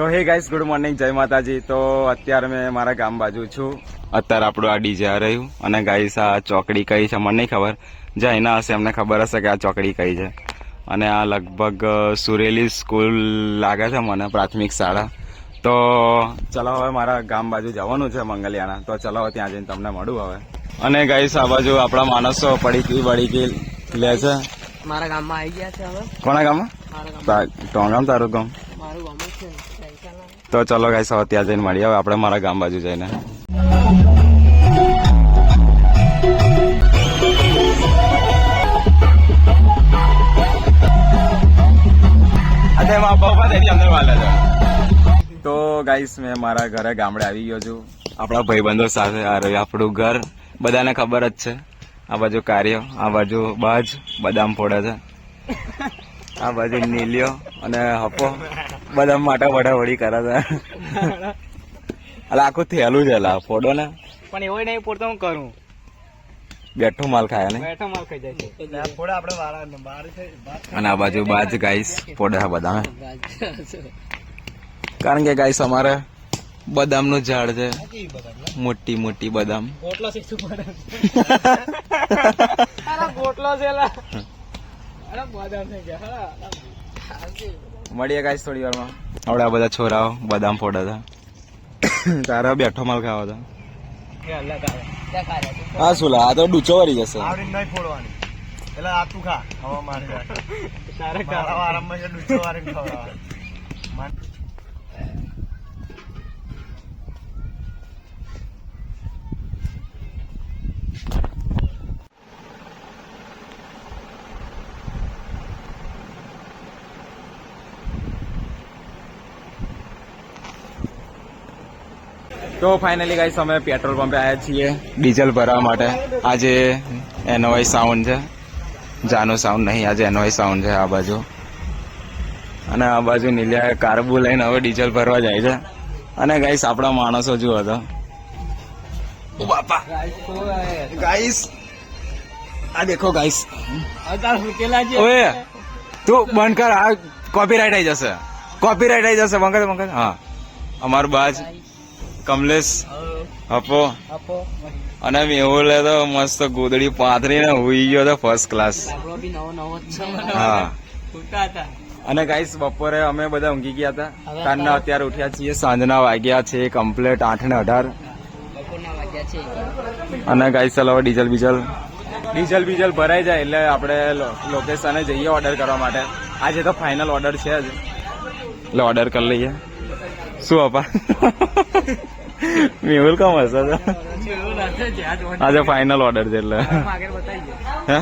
તો હે guys good morning જય માતાજી. તો અત્યારે મેં મારા ગામ બાજુ છું. અત્યારે આપણું આ ડીજે આ રહ્યું. અને ગાઈસ આ ચોકડી કઈ છે મને નહીં ખબર. જે એના હશે એમને ખબર હશે કે આ ચોકડી કઈ છે. અને આ લગભગ સુરેલી સ્કૂલ લાગે છે મને પ્રાથમિક શાળા. તો ચલો હવે મારા ગામ બાજુ જવાનું છે મંગલિયાના. તો ચલો ત્યાં જઈને તમને મળું હવે. અને ગાઈસ આ બાજુ આપણા માણસો પડીકી બડીકી લે છે. મારા ગામમાં આવી ગયા છે હવે. કોના ગામમાં? ગામ તા- ગામ તારું ગામ મારું ગામ. તો ચલો ગાઈસ હવે ત્યાં જઈને મળીએ. હવે આપણે મારા ગામ બાજુ જઈને. તો ગાઈસ મેં મારા ઘરે ગામડે આવી ગયો છું. આપણા ભાઈબંધો સાથે આ આપણું ઘર બધાને ખબર જ છે. આ બાજુ કાર્ય આ બાજુ બાજ બદામ ફોડે છે. આ બાજુ નીલિયો અને હપો બદામ માટે વડાવડી કરે છે. અલા આખું થેલું છે અલા. ફોડો ને. પણ એવો નહીં પૂરતો હું કરું? બેઠો માલ ખાય ને. બેઠો માલ ખાઈ જાય છે. થોડા આપણે વાળા બહાર અને આ બાજુ બાજ ગાઈસ ફોડે બધા બદામ કારણ કે ગાઈસ અમારે બદામનું ઝાડ છે. મોટી મોટી બદામ. ગોટલો ગોટલો છે બદામ થઈ ગયા હા. મળીએ કાંઈ થોડી વારમાં. હવે આ બધા છોરાઓ બદામ ફોડા હતા. તારા બેઠો માલ ખાવા હતા. હા સુલા આ તો ડૂચો વળી જશે. આવડી ફોડવાની. એટલે આ તું ખા. હવા મારી તારે ડૂચો. તો ફાઇનલી ગાઈસ અમે પેટ્રોલ પંપે આવ્યા છીએ. ડીઝલ ભરવા માટે. આજે એનોવાઈ સાઉન્ડ છે. જાનો સાઉન્ડ નહીં, આજે એનોવાઈ સાઉન્ડ છે આ બાજુ. અને આ બાજુ નીલિયા કારબુ લઈને હવે ડીઝલ ભરવા જાય છે. અને ગાઈસ આપણા માણસો જુઓ તો. બાપા. ગાઈસ આ દેખો ગાઈસ ઓએ, તું બંધ કર, આ કોપીરાઇટ આવી જશે. કોપીરાઇટ આવી જશે, બંધ મંગત હા. અમારું બાજ કમલેશ આપો. અને મેહુલ તો મસ્ત ગોદડી પાથરીને હુઈ ગયો તો ફર્સ્ટ ક્લાસ હા. અને ગાઈસ બપોરે અમે બધા ઊંઘી ગયા હતા. કાલના અત્યારે ઉઠ્યા છીએ. સાંજના વાગ્યા છે કમ્પ્લેટ આઠ ને અઢાર. બપોરના વાગ્યા છે. અને ગાઈસ ચાલો હવે ડીઝલ બીજલ ડીઝલ બીજલ ભરાઈ જાય એટલે આપણે લોકેશને જઈએ ઓર્ડર કરવા માટે. આજે તો ફાઇનલ ઓર્ડર છે જ. એટલે ઓર્ડર કરી લઈએ. શું આપા મેહુલ કમ હશે. આજે ફાઇનલ ઓર્ડર છે એટલે. હે?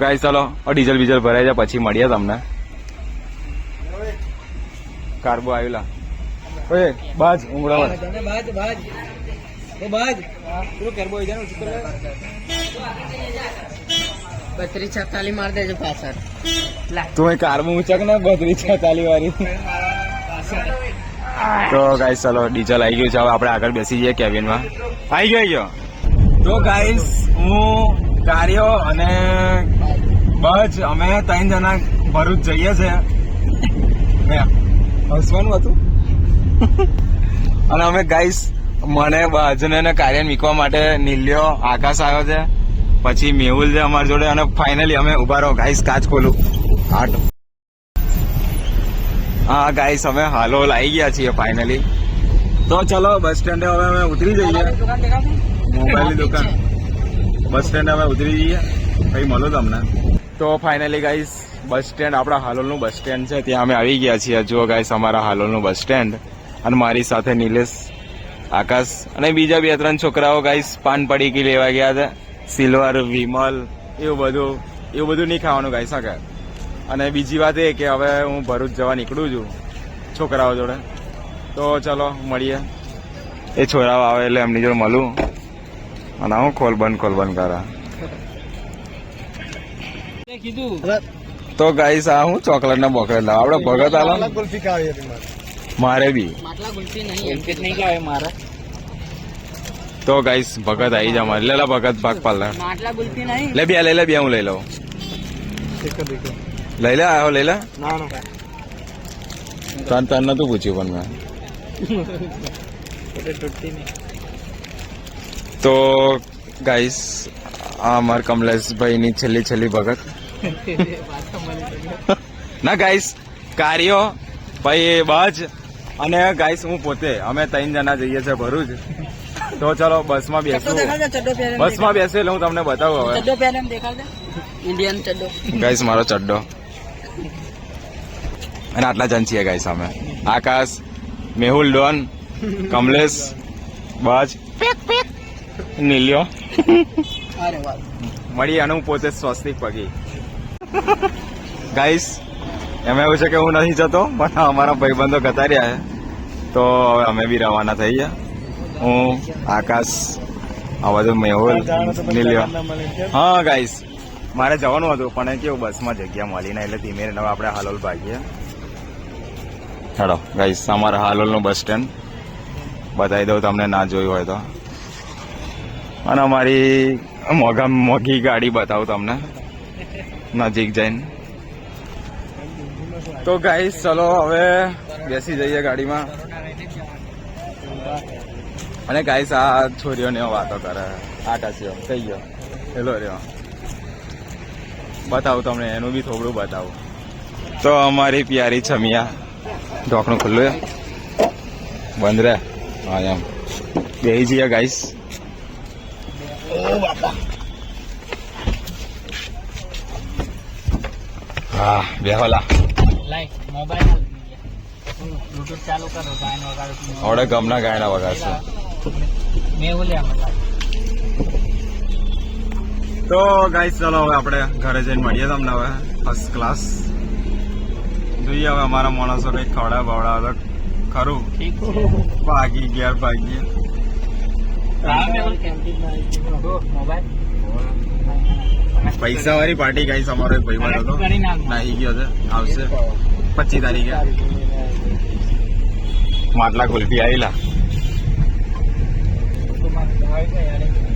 ગાઈસ ચાલો ડીઝલ બીજલ ભરાઈ જાય, પછી મળીએ તમને. કાર્બો આવેલા ઓએ બાજ પેલું કરબો શું કરે બત્રીસ છતાલી માર દેજો પાછળ. તું એ કાર્બો ઊંચક ને બત્રી છતાલી વાળી. તો ગાઈસ ચાલો ડીઝલ આવી ગયું છે. હવે આપણે આગળ બેસી જઈએ કેબિનમાં. આવી ગયો ગયો. તો ગાઈસ હું, કાર્યો અને બજ અમે ત્રણ જણા ભરૂચ જઈએ છે. હસવાનું હતું? અને અમે ગાઈસ મને બાજને કાર્ય મીકવા માટે નીલ્યો આકાશ આવ્યો છે. પછી મેહુલ છે અમારી જોડે અને ફાઇનલી અમે ઊભા રહો. ગાઈસ કાચ ખોલું. આટ હા ગાઈસ અમે હાલો લાવી ગયા છીએ ફાઇનલી તો ચલો બસ સ્ટેન્ડે હવે અમે ઉતરી જઈએ. મોબાઈલની દુકાન. બસ સ્ટેન્ડ અમે ઉતરી જઈએ. ભાઈ મળો તમને. તો ફાઇનલી ગાઈસ બસ સ્ટેન્ડ આપણા હાલોલનું બસ સ્ટેન્ડ છે. ત્યાં અમે આવી ગયા છીએ. જો ગાઈસ અમારા હાલોલનું બસ સ્ટેન્ડ અને મારી સાથે નિલેશ આકાશ અને બીજા બે ત્રણ છોકરાઓ ગાઈસ પાન પડીકી લેવા ગયા છે. સિલ્વર વિમલ એવું બધું એવું બધું નહીં ખાવાનું ગાઈ શકે અને બીજી વાત એ કે હવે હું ભરૂચ જવા નીકળું છું છોકરાઓ જોડે. તો ચલો મળીએ. એ છોરાઓ આવે એટલે એમની જોડે મળું. અને હું ખોલ બંધ ખોલ બંધ કરા. તો ગાઈસ આ હું ચોકલેટ ના બોકલેટ લાવ. આપડે ભગત આલા મારે. બી. માટલા ગુલતી નહીં એમ કે નહીં કહેવાય મારે. તો ગાઈસ ભગત આવી જા મારે. લેલા ભગત ભાગ પાલ લે બે લઈ લે બે હું લઈ લઉં. લઈ લે આવો લઈ લે. ના ના. તન તન નતું પૂછ્યું પણ મેં. તો ગાઈસ આ અમાર કમલેશભાઈની છેલ્લી છેલ્લી ભગત. ના ગાઈસ કાર્યો ભાઈ બાજ. અને ગાઈસ હું પોતે. અમે ત્રણ જણા જઈએ છે ભરૂચ. તો ચલો બસમાં બેસું. બસમાં બેસું એટલે હું તમને બતાવું હવે. ચડ્ડો પહેરે એમ ઇન્ડિયન ચડ્ડો. ગાઈસ મારો ચડ્ડો. અને આટલા જણ છીએ ગાઈસ અમે. આકાશ મેહુલ ડોન કમલેશ બાજ નીલ્યો. મળીએ મળી અને હું પોતે સ્વસ્તિક પગી. ગાઈસ એમાં એવું છે કે હું નથી જતો પણ અમારા ભાઈબંધો ગતા રહ્યા છે. તો હવે અમે બી રવાના થઈ ગયા. હું આકાશ આ બધું મેહુલ નીલ્યો હા ગાઈસ મારે જવાનું હતું પણ કેવું બસમાં જગ્યા મળી ના એટલે ધીમે હવે આપણે હાલોલ ભાગીએ. ચડો ગાઈસ અમારા હાલોલનું બસ સ્ટેન્ડ બતાવી દઉં તમને, ના જોયું હોય તો. અને અમારી મોઘા મોઘી ગાડી બતાવું તમને. નજીક જઈને. તો ગાઈસ ચલો હવે બેસી જઈએ ગાડીમાં. અને ગાઈસ આ છોરીઓને વાતો કરે. આકાશીઓ થઈ ગયો. હેલો રહ્યો બતાવું તમને એનું બી થોડું બતાવું. તો અમારી પ્યારી છમિયા. ઢોકણું ખુલ્લું બંધ રહે. હા એમ. બે જઈએ ગાઈસ હા બેહોલા. લાઈ મોબાઈલ હાલ ચાલુ કરો ગાયન વગાડું આવડે ગમના ગાયના વગાડશે. તો ગાઈસ ચલો હવે આપણે ઘરે જઈને મળીએ તમને હવે. ફર્સ્ટ ક્લાસ જોઈએ હવે અમારા માણસો કંઈક ખવડા બવડા તો ખરું. ભાગી ગયા ભાગી પૈસા વાળી પાર્ટી ગાઈસ અમારો એક ભાઈ હતો. કરી નાહી ગયો છે. આવશે. પચીસ તારીખે. માટલા કુલ્ફી આવેલા. તમારે ભાઈ છે યાર